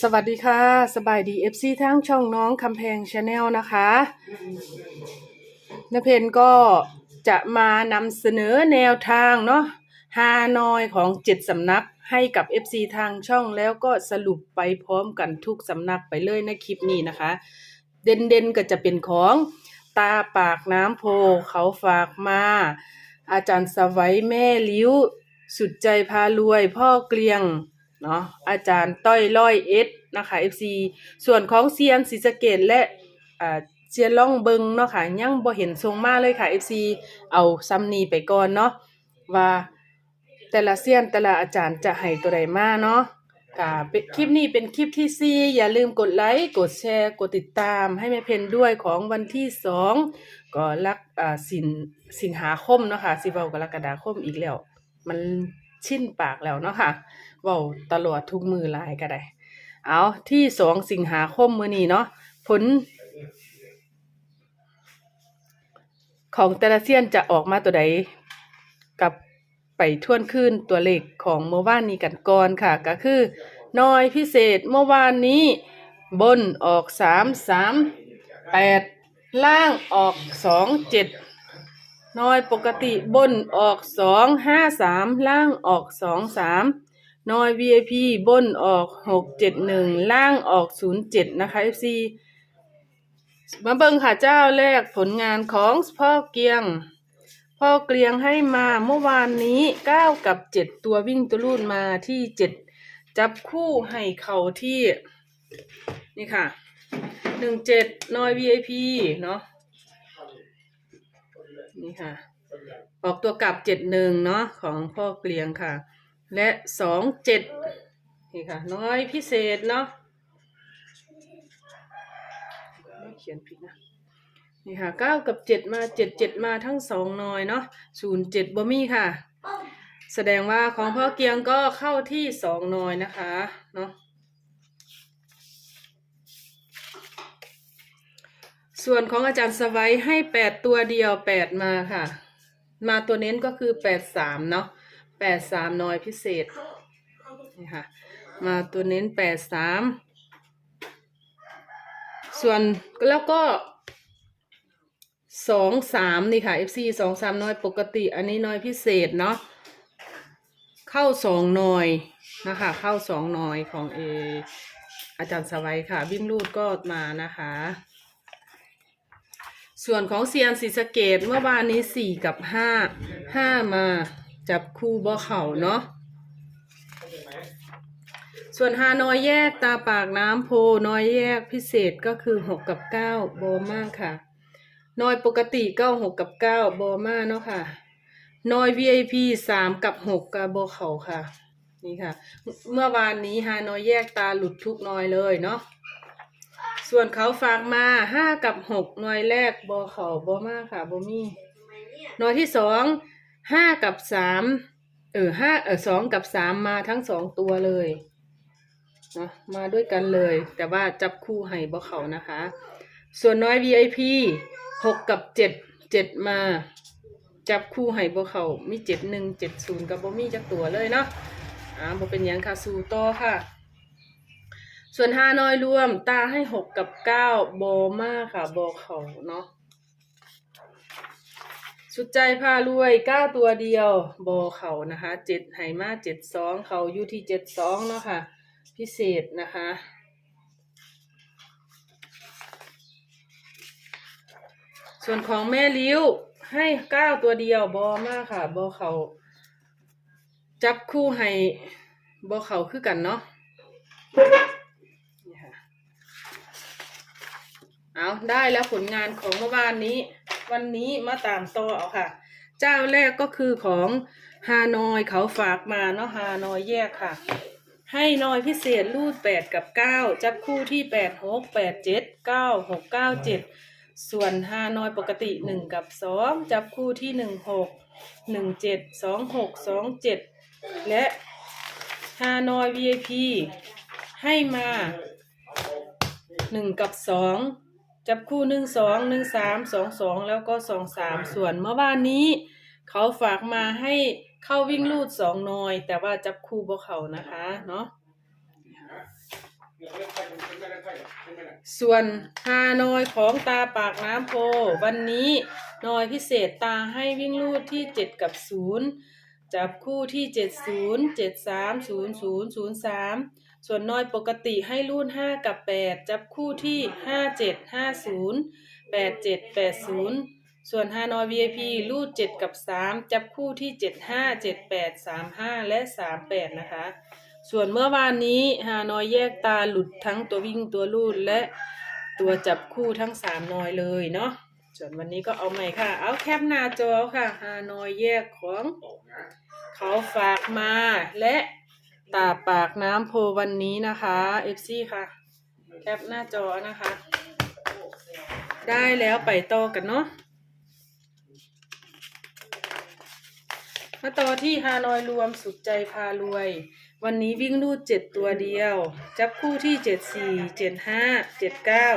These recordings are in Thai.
สวัสดีค่ะ สบายดี FC ทั้งช่องน้องคำแพงชาแนลนะคะนเพนก็จะมานำเสนอแนวทางเนาะฮานอยของเจ็ดสำนักให้กับ FC ทางช่องแล้วก็สรุปไปพร้อมกันทุกสำนักไปเลยในคลิปนี้นะคะ เด่นๆก็จะเป็นของตาปากน้ำโพเขาฝากมา อาจารย์สวัยแม่ลิ้ว สุดใจพารวย พ่อเกลียง เนาะอาจารย์ต้อยร้อยเอสนะคะ FC ส่วนของเซียนศรีสะเกดและอ่าเซียนล่องเบิงเนาะค่ะยังบ่เห็นทรงมาเลยค่ะ FC เอาซ้ำนี้ไปก่อนเนาะว่าแต่ละเซียนแต่ละอาจารย์จะให้ตัวใดมาเนาะค่ะเป็นคลิปนี้เป็นคลิปที่ 4 อย่าลืมกดไลค์กดแชร์ กดติดตามให้แม่เพนด้วยของวันที่ 2 ก็ลักอ่าสินสิงหาคมเนาะค่ะสิเว้ากรกฎาคมอีกแล้ว มันชินปากแล้วเนาะค่ะ เว้าตลอดทุกมือหลายก็ได้ เอาที่สองสิงหาคมมื้อนี้เนาะผล ของแต่ละเซียนจะออกมาตัวใดกับไปทวนขึ้นตัวเลขของเมื่อวานนี้กันก่อนค่ะ ก็คือ น้อยพิเศษเมื่อวานนี้ บนออกสามสามแปดล่างออกสองเจ็ดน้อยปกติบนออกสองห้าสามล่างออกสองสาม น้อย VIP บนออกหกเจ็ดหนึ่งล่างออกศูนย์เจ็ดนะคะ FC มาเบิ่งค่ะเจ้าแรกผลงานของพ่อเกียง พ่อเกลียงให้มาเมื่อวานนี้เก้ากับเจ็ดตัววิ่งตัวรูดมาที่เจ็ดจับคู่ให้เขาที่ นี่ค่ะหนึ่งเจ็ดนอย VIP เนาะนี่ค่ะ ออกตัวกลับเจ็ดหนึ่งเนาะของพ่อเกลียงค่ะ และสองเจ็ดนี่ค่ะ น้อยพิเศษเนาะเขียนผิดนะนี่ค่ะเก้ากับเจ็ดมาเจ็ดเจ็ดมาทั้งสองน่อยเนาะศูนย์เจ็ดบ่มีค่ะ แสดงว่าของพ่อเกียงก็เข้าที่สองน่อยนะคะเนาะส่วนของอาจารย์สวัยให้แปดตัวเดียวแปดมาค่ะ มาตัวเน้นก็คือแปดสามเนาะ แปดสามน่อยพิเศษนี่ค่ะมาตัวเน้นแปดสามส่วนแล้วก็สองสามนี่ค่ะ FC สองสามน้อยปกติ อันนี้น้อยพิเศษเนาะเข้าสองน่อยนะคะ เข้าสองน่อยของเออาจารย์สวัยค่ะ วิ่งรูดก็มานะคะ ส่วนของเซียนศรีสเกดเมื่อวานนี้สี่กับห้าห้ามา จับคู่บ่เข่าเนาะส่วนฮานอยแยกตาปากน้ำโพน้อยแยกพิเศษก็คือหกกับเก้าโบมากค่ะน้อยปกติก็หกกับเก้าโบมาเนาะค่ะน้อย VIP สามกับหกกับโบเข่าค่ะ นี่ค่ะ เมื่อวานนี้ฮานอยแยกตาหลุดทุกน้อยเลยเนาะส่วนเขาฝากมาห้ากับหกน้อยแรกโบเข่าโบมากค่ะโบมี่น้อยที่สอง ห้ากับสามเออห้าเออสองกับสามมาทั้งสองตัวเลยเนาะมาด้วยกันเลย แต่ว่าจับคู่ให้บ่เขานะคะ ส่วนน้อย VIP หกกับเจ็ดเจ็ดมา จับคู่ให้บ่เขามีเจ็ดหนึ่งเจ็ดศูนย์กับบ่มีจักตัวเลยเนาะอ่าบ่เป็นยังค่ะสู่ต่อค่ะ ส่วนห้าน้อยรวมตาให้หกกับเก้าบมาค่ะบเขาเนาะ สุดใจพารวยก้าตัวเดียวบเขานะคะเจ็ดไหมาเจ็ดสองเขาอยู่ที่เจ็ดสองเนาะค่ะ พิเศษนะคะ ส่วนของแม่ลิ้วให้เก้าตัวเดียวบอมากค่ะบอเขาจับคู่ให้บอเขาคือกันเนาะเอาได้แล้วผลงานของเมื่อวานนี้ วันนี้มาตามต่อเอาค่ะ เจ้าแรกก็คือของฮานอยเขาฝากมาเนาะฮานอยแยกค่ะ ให้น้อยพิเศษรูดแปดกับเก้าจับคู่ที่แปดหกแปดเจ็ดเก้าหกเก้าเจ็ดส่วนห้านอยปกติหนึ่งกับสองจับคู่ที่หนึ่งหกหนึ่งเจ็ดสองหกสองเจ็ดและห้านอย VIP ให้มาหนึ่งกับสอง จับคู่หนึ่งสองหนึ่งสามสองสองแล้วก็สองสามส่วนเมื่อวานนี้ เขาฝากมาให้เข้าวิ่งลูดสองนอย แต่ว่าจับคู่บ่เขานะคะเนาะส่วนฮานอยของตาปากน้ำโพ วันนี้นอยพิเศษตาให้วิ่งลูดที่7กับ0จับคู่ที่70 73 00 03ส่ ส่วนน้อยปกติให้ลูด5 กับ 8 จับคู่ที่ 57 50 87 80 ส่วนฮานอย VIP ลูด 7 กับ 3 จับคู่ที่ 75 78 35 และ 38 นะคะ ส่วนเมื่อวานนี้ฮานอยแยกตาหลุดทั้งตัววิ่งตัวลูดและตัวจับคู่ทั้งสามนอยเลยเนาะส่วนวันนี้ก็เอาใหม่ค่ะ เอาแคปหน้าจอค่ะฮานอยแยกของเขาฝากมาและ ตาปากน้ำโพวันนี้นะคะ FC ค่ะ แคปหน้าจอนะคะ ได้แล้วไปต่อกันเนาะมาต่อที่ฮานอยรวมสุดใจพารวย วันนี้วิ่งรูดเจ็ดตัวเดียว จับคู่ที่เจ็ดสี่เจ็ดห้าเจ็ดเก้า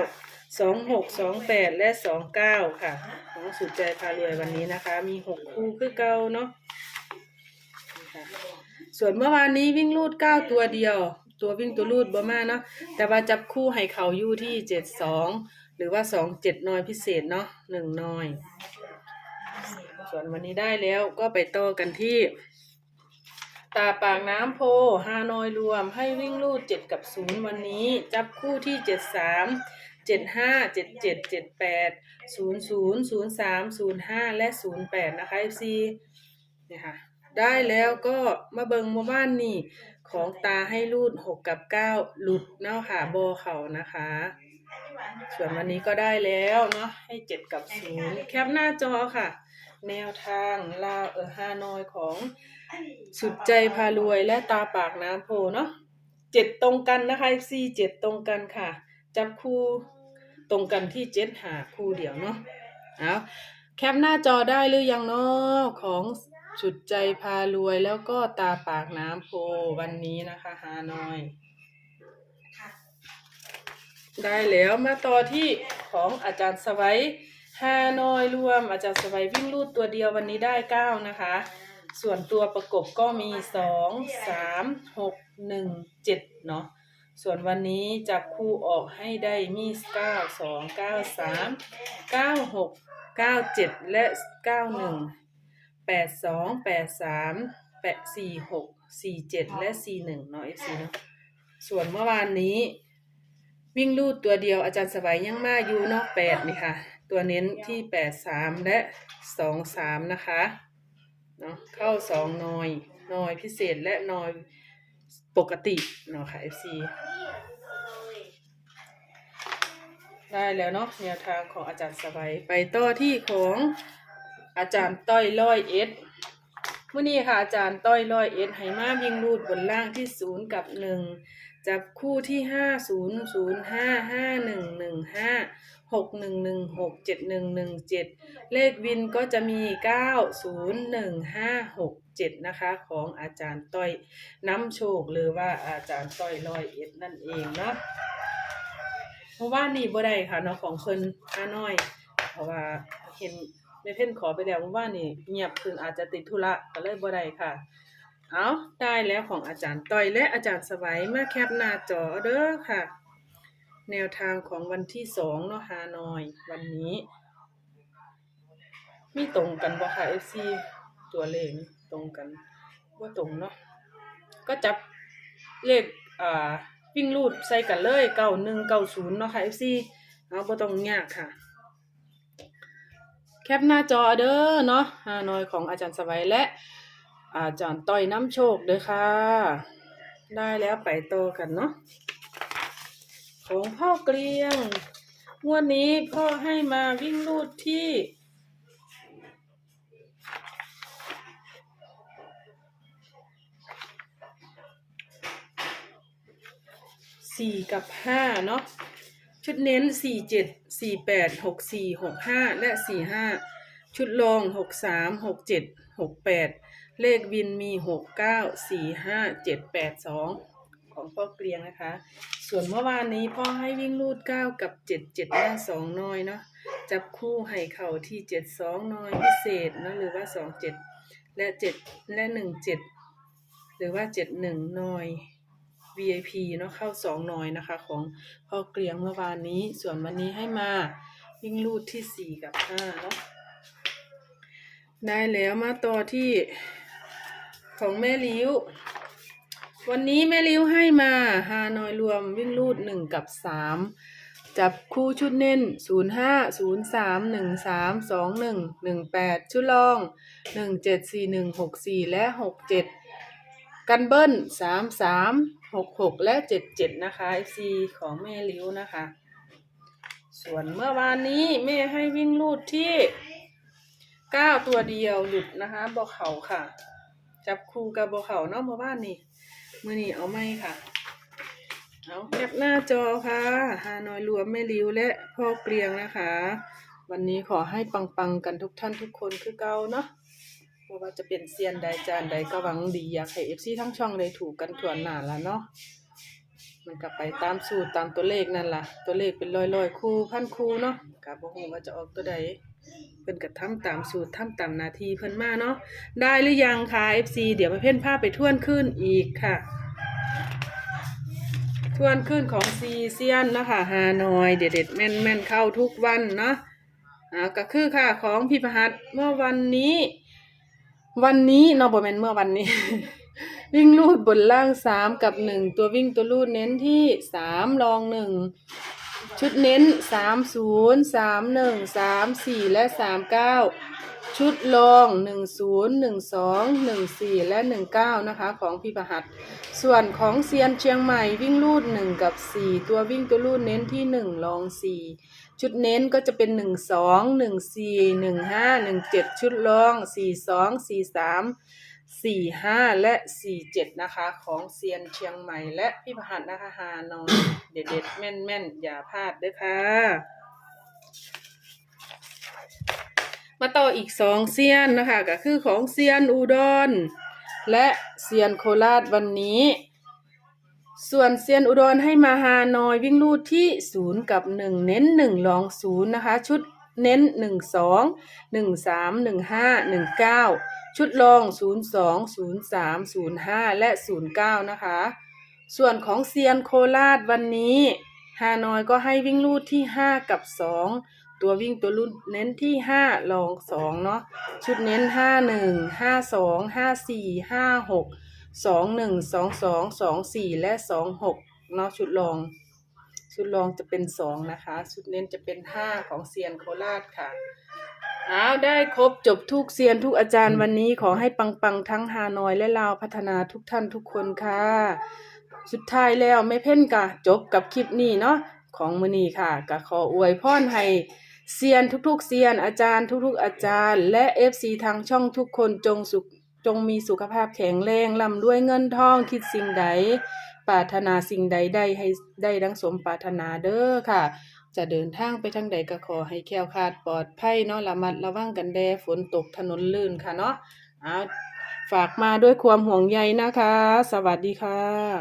สองหกสองแปดและสองเก้าค่ะ ของสุดใจพารวยวันนี้นะคะ มีหกคู่คือเก่าเนาะ ส่วนเมื่อวานนี้วิ่งรูดเก้าตัวเดียว ตัววิ่งตัวรูดบ่มาเนาะแต่ว่าจับคู่ให้เขาอยู่ที่เจ็ดสองหรือว่าสองเจ็ดนอยพิเศษเนาะหนึ่งนอย ส่วนวันนี้ได้แล้วก็ไปโตกันที่ ตาปากน้ำโพฮานอยรวมให้วิ่งลูดเจ็ดกับศูนย์วันนี้ จับคู่ที่เจ็ดสามเจ็ดห้าเจ็ดเจ็ดเจ็ดแปดศูนย์ศูนย์ศูนย์สามศูนย์ห้าและศูนย์แปดนะคะ FC เนี่ยค่ะ ได้แล้วก็มาเบิงมาบ้านนี่ ของตาให้รูดหกกับเก้าหลุดเนาะค่ะโบเขานะคะ ส่วนวันนี้ก็ได้แล้วเนาะให้เจ็ดกับศูนย์แคปหน้าจอค่ะ แนวทางลาวเออฮานอยของสุดใจพารวยและตาปากน้ำโพเนาะเจ็ดตรงกันนะคะซีเจ็ดตรงกันค่ะ จับคู่ตรงกันที่เจ็ดหาคู่เดียวเนาะเอาแคปหน้าจอได้หรือยังเนาะของ สุดใจพารวยแล้วก็ตาปากน้ำโพวันนี้นะคะฮานอย ได้แล้วมาต่อที่ของอาจารย์สวัยฮานอยรวม อาจารย์สวัยวิ่งลูดตัวเดียววันนี้ได้เก้านะคะ ส่วนตัวประกบก็มีสองสามหกหนึ่งเจ็ดเนาะส่วนวันนี้จับคู่ออกให้ได้มีเก้าสองเก้าสามเก้าหกเก้าเจ็ดและเก้าหนึ่ง แปดสองแปดสามแปดสี่หกสี่เจ็ดและสี่หนึ่งเนาะเอฟซีเนาะส่วนเมื่อวานนี้ วิ่งลูดตัวเดียวอาจารย์สบายยังมาอยู่เนอกแปดนี่ค่ะ ตัวเน้นที่แปดสามและสองสามนะคะเนาะเข้าสองนอยนอยพิเศษและนอยปกติเนาะค่ะ FC ได้แล้วเนาะแนวทางของอาจารย์สบายไปต่อที่ของ อาจารย์ต้อยร้อยเอ็ดมื่อนี้ค่ะอาจารย์ต้อยร้อยเอ็ดให้มาวิ่งรูดบนล่างที่ศูนย์กับหนึ่งจับคู่ที่ห้าศูนย์ศูนย์ห้าห้าหนึ่งหนึ่งห้าหกหนึ่งหนึ่งหกเจ็ดหนึ่งหนึ่งเจ็ดเลขวินก็จะมีเก้าศูนย์หนึ่งห้าหกเจ็ดนะคะของอาจารย์ต้อยน้ำโชคหรือว่าอาจารย์ต้อยร้อยเอ็ดนั่นเองเนาะเพราะว่านี่บ่ได้ค่ะเนาะของเพิ่นอาน้อย เพราะว่าเห็น ในเพ่นขอไปแล้วว่านี่เงียบคืออาจจะติดธุระก็เลยบ่ได้ค่ะ เอาได้แล้วของอาจารย์ต้อยและอาจารย์สวัยมาแคปหน้าจอเด้อค่ะ แนวทางของวันที่สองเนาะฮานอย วันนี้ มีตรงกันบ่ค่ะ FC ตัวเลขตรงกันว่าตรงเนาะก็จับเลขอ่าวิ่งรูดใส่กันเลยเก้าหนึ่งเก้าศูนย์เนาะค่ะ FC เอาบ่ต้องยากค่ะ แคปหน้าจอเด้อเนาะฮานอยของอาจารย์สวัยและ อาจารย์ต้อยน้ำโชคเด้อค่ะ ได้แล้วไปโตกันเนาะของพ่อเกลียงงวดนี้พ่อให้มาวิ่งลูดที่สี่กับห้าเนาะ ชุดเน้นสี่เจ็ดสี่แปดหกสี่หกห้าและสี่ห้าชุดรองหกสามหกเจ็ดหกแปดเลขวินมีหกเก้าสี่ห้าเจ็ดแปดสองของพ่อเกลียงนะคะ ส่วนเมื่อวานนี้พ่อให้วิ่งลูดเก้ากับเจ็ดเจ็ดหน้าสองน้อยเนาะ จับคู่ให้เข่าที่เจ็ดสองน้อยพิเศษเนาะหรือว่าสองเจ็ดและเจ็ดและหนึ่งเจ็ดหรือว่าเจ็ดหนึ่งน้อย VIP เนาะเข้าสองหน่อยนะคะ ของพ่อเกลียงเมื่อวานนี้ ส่วนวันนี้ให้มาวิ่งลูดที่สี่กับห้าเนาะได้แล้วมาต่อที่ของแม่ลิ้ว วันนี้แม่ลิ้วให้มาฮานอยรวมวิ่งลูดหนึ่งกับสามจับคู่ชุดเน้นศูนย์ห้าศูนย์สามหนึ่งสามสองหนึ่งหนึ่งแปดชุดรองหนึ่งเจ็ดสี่หนึ่งหกสี่และหกเจ็ดกันเบิ้ลสามสาม หกหกและเจ็ดเจ็ดนะคะ FC ของแม่ลิ้วนะคะ ส่วนเมื่อวานนี้แม่ให้วิ่งลูดที่เก้าตัวเดียวหยุดนะคะบอเขาค่ะ จับคู่กับบอเขาเนาะเมื่อวานนี้มื่อนี้เอาไม่ค่ะเอาแคปหน้าจอค่ะฮานอยรวมแม่ริ้วและพ่อเกรียงนะคะ วันนี้ขอให้ปังๆกันทุกท่านทุกคนคือเก่าเนาะ เพราะว่าจะเป็นเซียนใดจานใดก็หวังดีอยากให้เอฟซีทั้งช่องได้ถูกกันทั่วหน้าละเนาะมันก็ไปตามสูตรตามตัวเลขนั่นล่ะ ตัวเลขเป็นร้อยๆคู่พันคู่เนาะกับบ่ฮู้ว่าจะออกตัวใดเพิ่นก็ทำตามสูตรทำตามนาทีเพิ่นมาเนาะได้หรือยังคะ FC เดี๋ยวไปเพ่นภาพไปท่วนขึ้นอีกค่ะทวนขึ้นของซีเซียนนะคะฮานอยเด็ดเด็ดๆแม่นแม่นๆเข้าทุกวันเนาะอ่าก็คือค่ะของพี่ประหัตเมื่อวันนี้ วันนี้นอบแมนเมื่อวันนี้ วิ่งลูดบนล่างสามกับหนึ่งตัววิ่งตัวลูดเน้นที่สามรองหนึ่งชุดเน้นสามศูนย์สามหนึ่งสามสี่และสามเก้า ชุดรองหนึ่งศูนย์หนึ่งสองหนึ่งสี่และหนึ่งเก้านะคะของพี่ประหัตส่วนของเซียนเชียงใหม่วิ่งลูดหนึ่งกับสี่ตัววิ่งตัวลูดเน้นที่หนึ่งรองสี่ชุดเน้นก็จะเป็นหนึ่งสองหนึ่งสี่หนึ่งห้าหนึ่งเจ็ดชุดรองสี่สองสี่สามสี่ห้าและสี่เจ็ดนะคะของเซียนเชียงใหม่และพี่พหัสนะคะฮานอยเด็ดเด็ดๆแม่นแม่นๆ อย่าพลาดเด้วยค่ะ มาต่ออีกสองเซียนนะคะก็คือของเซียนอุดร และเซียนโคราชวันนี้ ส่วนเซียนอุดรให้มาฮานอยวิ่งลูดที่ศูนย์กับหนึ่งเน้นหนึ่งรองศูนย์นะคะ ชุดเน้นหนึ่งสองหนึ่งสามหนึ่งห้าหนึ่งเก้าชุดรองศูนย์สองศูนย์สามศูนย์ห้าและศูนย์เก้านะคะ ส่วนของเซียนโคราชวันนี้ฮานอยก็ให้วิ่งลูดที่ห้ากับสอง ตัววิ่งตัวรุ่นเน้นที่ห้ารองสองเนาะชุดเน้นห้าหนึ่งห้าสองห้าสี่ห้าหกสองหนึ่งสองสองสองสี่และสองหกเนาะชุดรอง ชุดรองจะเป็นสองนะคะ ชุดเน้นจะเป็นห้าของเซียนโคราชค่ะเอาได้ครบจบทุกเซียนทุกอาจารย์วันนี้ขอให้ปังๆ ทั้งฮานอยและลาวพัฒนาทุกท่านทุกคนค่ะ สุดท้ายแล้วไม่เพ่นกะจบกับคลิปนี้เนาะ ของมือนี้ค่ะก็ขออวยพรให้เซียนทุกๆเซียนอาจารย์ทุกๆ อาจารย์ และเอฟซีทางช่องทุกคนจงสุขจงมีสุขภาพแข็งแรงร่ำรวยเงินทองคิดสิ่งใด ปรารถนาสิ่งใดได้ให้ได้ดังสมปรารถนาเด้อค่ะ จะเดินทางไปทางใดก็ขอให้แคล้วคลาดปลอดภัยเนาะระมัดระวังกันแดฝนตกถนนลื่นค่ะเนาะเอาฝากมาด้วยความห่วงใยนะคะ สวัสดีค่ะ